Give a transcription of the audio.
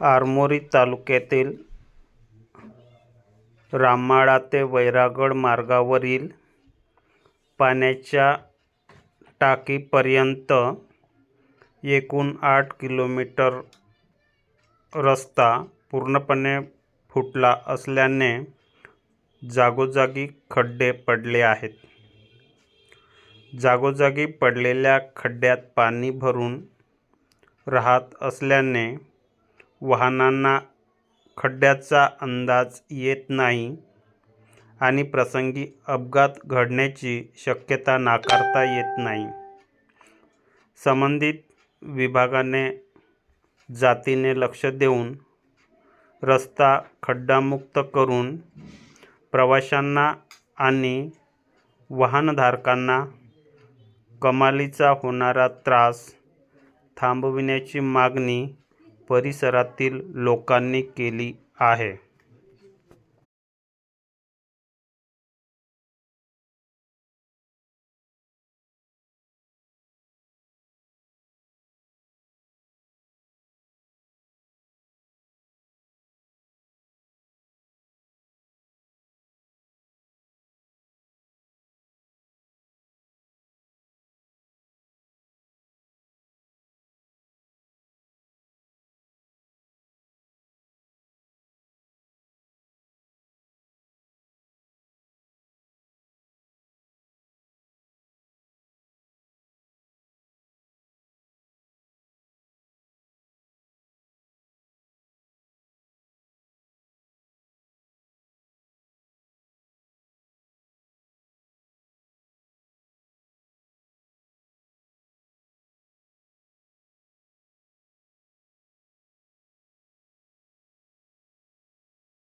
आरमोरी तालुक्यातील रामाळा ते वैरागड मार्गावरील पाण्याच्या टाकीपर्यंत एकूण आठ किलोमीटर रस्ता पूर्णपणे फुटला असल्याने जागोजागी खड्डे पडले आहेत. जागोजागी पडलेल्या खड्ड्यात पाणी भरून राहत असल्याने वाहनांना खड्ड्याचा अंदाज येत नाही आणि प्रसंगी अपघात घडण्याची शक्यता नाकारता येत नाही. संबंधित विभागाने जातीने लक्ष देऊन रस्ता खड्डामुक्त करून प्रवाशांना आणि वाहनधारकांना कमालीचा होणारा त्रास थांबविण्याची मागणी परिसरातील लोकांनी केली आहे.